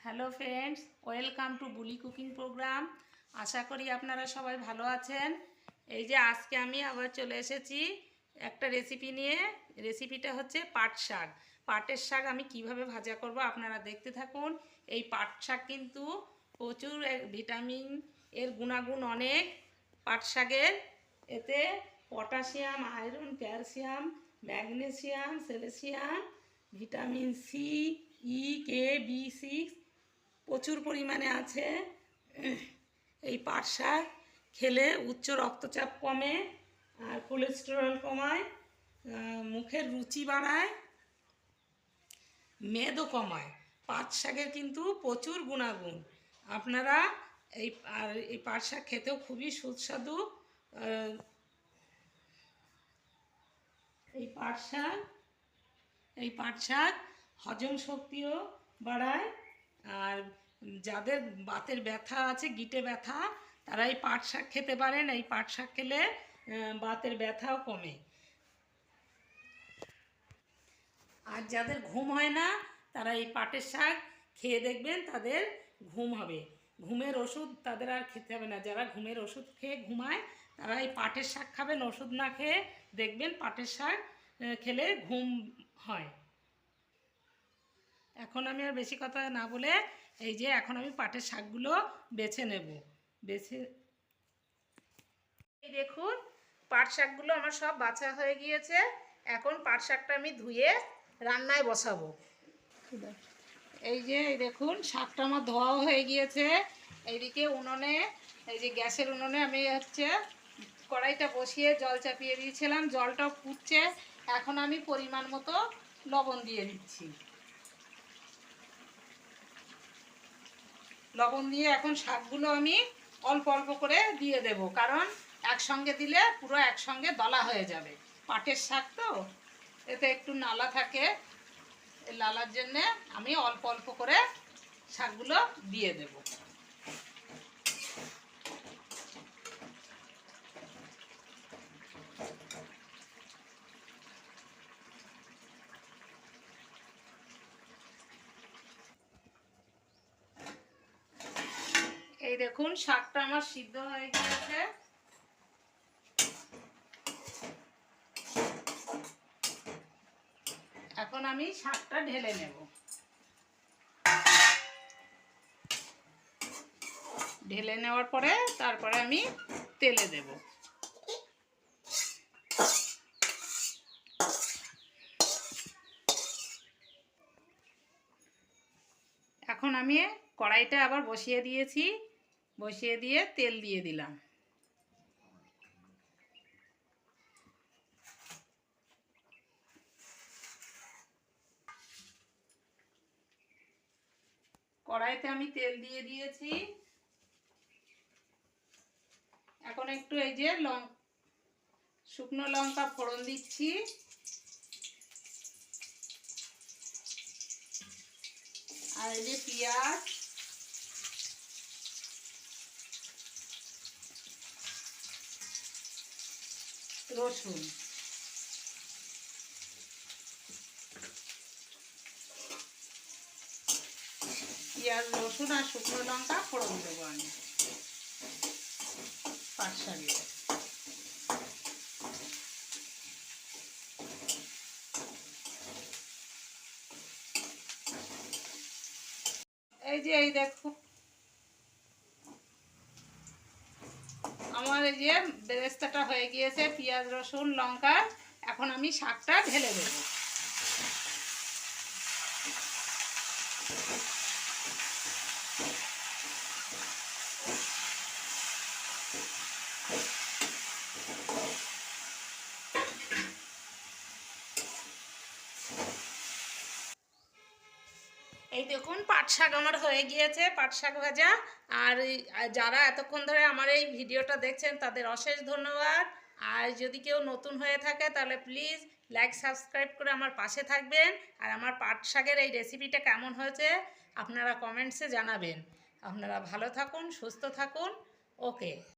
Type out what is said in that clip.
Hello friends, welcome to Buli cooking program. আশা করি আপনারা সবাই ভালো আছেন। এই যে আজকে আমি আবার চলে এসেছি একটা রেসিপি নিয়ে। রেসিপিটা হচ্ছে পাট শাক। পাটের শাক আমি কীভাবে ভাজা করব আপনারা দেখতে থাকুন। এই পাট শাক কিন্তু প্রচুর ভিটামিন এর গুণাগুণ অনেক। পাট শাকের এতে potassium iron calcium magnesium selenium vitamin C E K B six প্রচুর পরিমাণে আছে। এই পাট শাক খেলে উচ্চ রক্তচাপ কমে আর কোলেস্টেরল কমায় মুখের রুচি বাড়ায়, মেদও কমায়। পাট শাকের কিন্তু প্রচুর গুণাগুণ। আপনারা এই, আর এই পাট শাক খেতেও খুবই সুস্বাদু। এই পাট শাক, এই পাট শাক হজম শক্তিও বাড়ায় আর যাদের বাতের ব্যথা আছে, গিটে ব্যথা তারা এই পাট শাক খেতে পারেন। এই পাট শাক খেলে বাতের ব্যথাও কমে। আর যাদের ঘুম হয় না, তারা এই পাটের শাক খেয়ে দেখবেন, তাদের ঘুম হবে। ঘুমের ওষুধ তাদের আর খেতে হবে না। যারা ঘুমের ওষুধ খেয়ে ঘুমায়, তারা এই পাটের শাক খাবেন, ওষুধ না খেয়ে দেখবেন পাটের শাক খেলে ঘুম হয়। এখন আমি আর বেশি কথা না বলে এই যে এখন আমি পাটের শাকগুলো বেছে নেব। বেছে এই দেখুন, পাট শাকগুলো আমার সব বাছা হয়ে গিয়েছে। এখন পাট শাকটা আমি ধুয়ে রান্নায় বসাবো। এই যে, এই দেখুন, শাকটা আমার ধোয়াও হয়ে গিয়েছে। এইদিকে উনুনে, এই যে গ্যাসের উনুনে আমি হচ্ছে কড়াইটা বসিয়ে জল চাপিয়ে দিয়েছিলাম। জলটা ফুটছে। এখন আমি পরিমাণ মতো লবণ দিয়ে দিচ্ছি। লবণ দিয়ে এখন শাকগুলো আমি অল্প অল্প করে দিয়ে দেব, কারণ একসঙ্গে দিলে পুরো একসঙ্গে দলা হয়ে যাবে। পাটের শাক তো, এতে একটু নালা থাকে লালার জন্যে আমি অল্প অল্প করে শাকগুলো দিয়ে দেব এই দেখুন, শাকটা আমার সিদ্ধ হয়ে গিয়েছে। এখন আমি শাকটা ঢেলে নেব। ঢেলে নেওয়ার পরে তারপরে আমি তেলে দেব। এখন আমি কড়াইটা আবার বসিয়ে দিয়েছি। বসিয়ে দিয়ে তেল দিয়ে দিলাম। কড়াইতে আমি তেল দিয়ে দিয়েছি। এখন একটু এই যে লং, শুকনো লঙ্কা ফোড়ন দিচ্ছি। আর এই যে পেঁয়াজ রসুন। পেঁয়াজ রসুন আর শুকনো লঙ্কা ফোড়ন দেবো আমি। এই যে এই দেখো। আমার এই যে বেরেস্তাটা হয়ে গিয়েছে পেঁয়াজ রসুন লঙ্কা এখন আমি শাকটা ঢেলে দেবো। এই দেখুন, পাট শাক আমার হয়ে গিয়েছে, পাট শাক ভাজা। আর যারা এতক্ষণ ধরে আমার এই ভিডিওটা দেখছেন, তাদের অশেষ ধন্যবাদ। আর যদি কেউ নতুন হয়ে থাকে, তাহলে প্লিজ লাইক সাবস্ক্রাইব করে আমার পাশে থাকবেন। আর আমার পাট শাকের এই রেসিপিটা কেমন হয়েছে, আপনারা কমেন্টসে জানাবেন। আপনারা ভালো থাকুন, সুস্থ থাকুন। ওকে